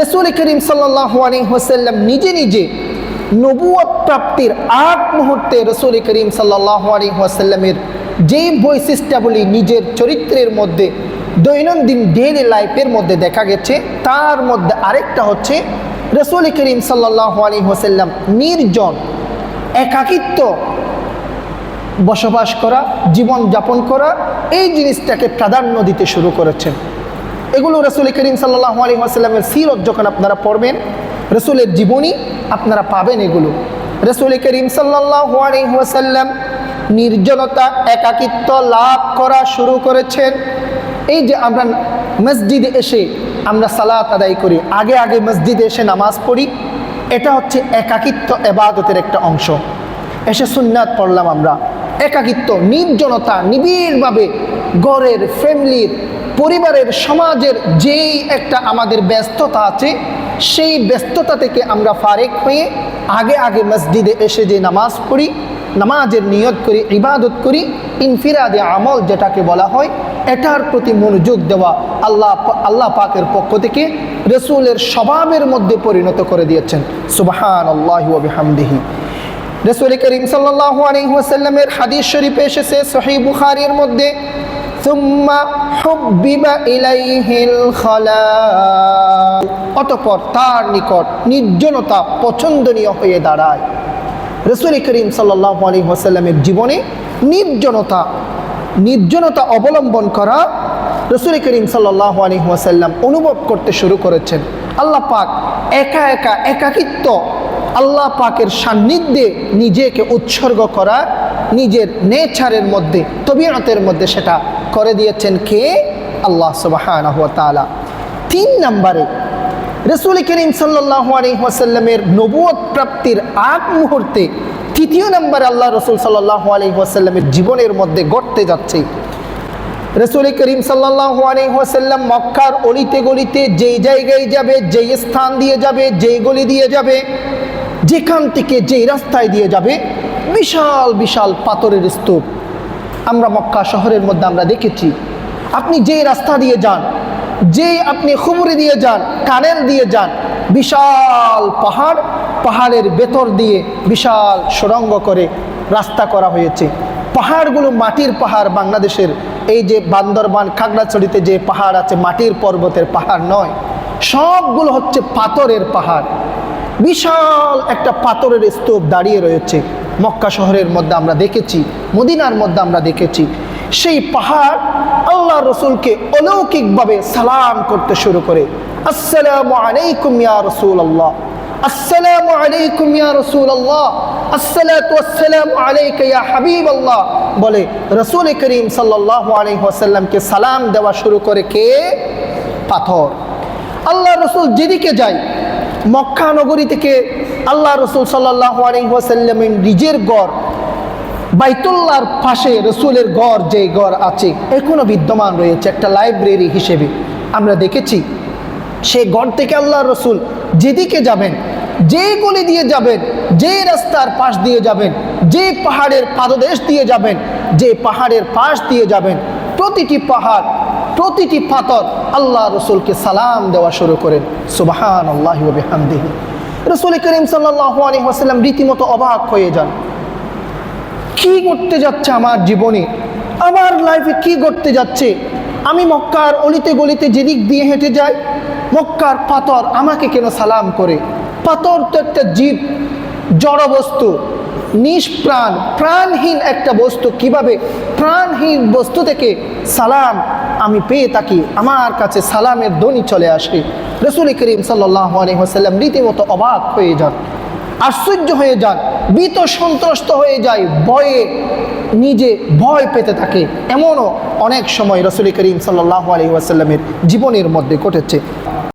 রসুল করিম সাল্লাহ হোসাল্লাম নিজে নিজে নবুয়ত প্রাপ্তির আগ মুহূর্তে রসুল করিম সাল্লাহ আলী হোসাল্লামের যেই বৈশিষ্ট্যাবলী নিজের চরিত্রের মধ্যে, দৈনন্দিন ডেইলি লাইফের মধ্যে দেখা গেছে, তার মধ্যে আরেকটা হচ্ছে রসুল করিম সাল্লাহ আলী হোসাল্লাম নির্জন, একাকিত্ব বসবাস করা জীবন যাপন করা, এই জিনিসটাকে প্রাধান্য দিতে শুরু করেছেন। এগুলো রসুল করিম সাল্লাহ আলী আসাল্লামের সিরত যখন আপনারা পড়বেন, রসুলের জীবনী আপনারা পাবেন এগুলো। রসুল করিম সাল্লাহ আলী আসাল্লাম নির্জনতা, একাকিত্ব লাভ করা শুরু করেছেন। এই যে আমরা মসজিদে এসে আমরা সালাত আদায় করি, আগে আগে মসজিদে এসে নামাজ পড়ি, এটা হচ্ছে একাকিত্ব এবাদতের একটা অংশ। এসে সুন্নাত পড়লাম আমরা। একাকিত্ব, নির্জনতা, নিবিড়ভাবে গড়ের ফ্যামিলির পরিবারের, সমাজের যেই একটা আমাদের ব্যস্ততা আছে, সেই ব্যস্ততা থেকে আমরা ফারেক হয়ে আগে আগে মসজিদে এসে যে নামাজ পড়ি, নামাজের নিয়ত করি, ইবাদত করি, ইনফিরাদে আমল যেটাকে বলা হয়, এটার প্রতি মনোযোগ দেওয়া আল্লাহ আল্লাহ পাকের পক্ষ থেকে রসুলের স্বভাবের মধ্যে পরিণত করে দিয়েছেন। সুবাহান আল্লাহ হামদিহি রসুল করিম সাল্লাহ আলহিহাসাল্লামের হাদিস শরীফে এসেছে সহি বুখারির মধ্যে ثم حبب إليه الخلاء অতপর তার নিকট নির্জনতা পছন্দনীয় হয়ে দাঁড়ায় রসুল করিম সাল্লাহ আলী ওসাল্লামের জীবনে নির্জনতা নির্জনতা অবলম্বন করা রসুল করিম সাল্লাহ আলী ওয়াসাল্লাম অনুভব করতে শুরু করেছেন আল্লাহ পাক একা একা একাকিত্ব আল্লাহ পাকের সান্নিধ্যে নিজেকে উৎসর্গ করা নিজের নেচারের মধ্যে তবিয়তের মধ্যে সেটা করে দিয়েছেন কে? আল্লাহ সুবাহান তিন নম্বরে, রসুল করিম সাল্লাহ আলহিহাসাল্লামের নবুয়ত প্রাপ্তির আগ মুহূর্তে তৃতীয় নম্বরে আল্লাহ রসুল সাল্লাহ আলহিহাসাল্লামের জীবনের মধ্যে গড়তে যাচ্ছে। রসুল করিম সাল্লাহ আলহিহাসাল্লাম মক্কার অলিতে গলিতে যেই জায়গায় যাবে, যেই স্থান দিয়ে যাবে, যেই গলি দিয়ে যাবে, যেখান থেকে যেই রাস্তায় দিয়ে যাবে, বিশাল বিশাল পাথরের স্তূপ। আমরা মক্কা শহরের মধ্যে আমরা দেখেছি। আপনি যেই রাস্তা দিয়ে যান যে আপনি খুবরি দিয়ে যান, কানেল দিয়ে যান, বিশাল পাহাড়, পাহাড়ের ভেতর দিয়ে বিশাল সুরঙ্গ করে রাস্তা করা হয়েছে। পাহাড়গুলো মাটির পাহাড় বাংলাদেশের। এই যে বান্দরবান খাগড়াছড়িতে যে পাহাড় আছে, মাটির পর্বতের পাহাড় নয়। সবগুলো হচ্ছে পাথরের পাহাড়। বিশাল একটা পাথরের স্তূপ দাঁড়িয়ে রয়েছে। মক্কা শহরের মধ্যে আমরা দেখেছি, মদিনার মধ্যে আমরা দেখেছি। সেই পাহাড় আল্লাহ রসুলকে অলৌকিকভাবে সালাম করতে শুরু করে। আসসালামু আলাইকুম ইয়া রসুল আল্লাহ আসসালামু আলাইকুম ইয়া রসুল আল্লাহ আসসালাতু আসসালামু আলাইকা ইয়া হাবিব আল্লাহ বলে রসুল করিম সাল্লাল্লাহু আলাইহি সালাম দেওয়া শুরু করে কে? পাথর। আল্লাহ রসুল যেদিকে যায়, মক্কা নগরী থেকে আল্লাহ রসুল সাল্লাহ নিজের গড়, বাইতুল্লাহর পাশে রসুলের গড় যে গড় আছে, এখনও বিদ্যমান রয়েছে একটা লাইব্রেরি হিসেবে। আমরা দেখেছি সেই গড় থেকে আল্লাহ রসুল যেদিকে যাবেন, যে গলি দিয়ে যাবেন, যে রাস্তার পাশ দিয়ে যাবেন, যে পাহাড়ের পাদদেশ দিয়ে যাবেন, যে পাহাড়ের পাশ দিয়ে যাবেন, প্রতিটি পাহাড়, প্রতিটি পাথর আল্লাহ রসুলকে সালাম দেওয়া শুরু করেন। সুবাহান আল্লাহ হামদিহি রসুল করিম সাল্লাহ আলী রীতিমতো অবাক হয়ে যান। কি করতে যাচ্ছে আমার জীবনে? আমার লাইফে কি করতে যাচ্ছে? আমি মক্কার অলিতে গলিতে যেদিক দিয়ে হেঁটে যাই, মক্কার পাথর আমাকে কেন সালাম করে? পাথর তো একটা জীব, জড় বস্তু নিষ্প্রাণ প্রাণহীন একটা বস্তু। কীভাবে? প্রাণহীন বস্তু থেকে সালাম আমি পেয়ে থাকি, আমার কাছে সালামের ধ্বনি চলে আসে। রসুল করিম আলহিহাসাল্লাম রীতিমতো অবাক হয়ে যান, আশ্চর্য হয়ে যান বিত সন্ত্রস্ত হয়ে যায়, ভয়ে নিজে ভয় পেতে থাকে। এমনও অনেক সময় রসুল করিম সাল্লাহ আলহি আসাল্লামের জীবনের মধ্যে ঘটেছে।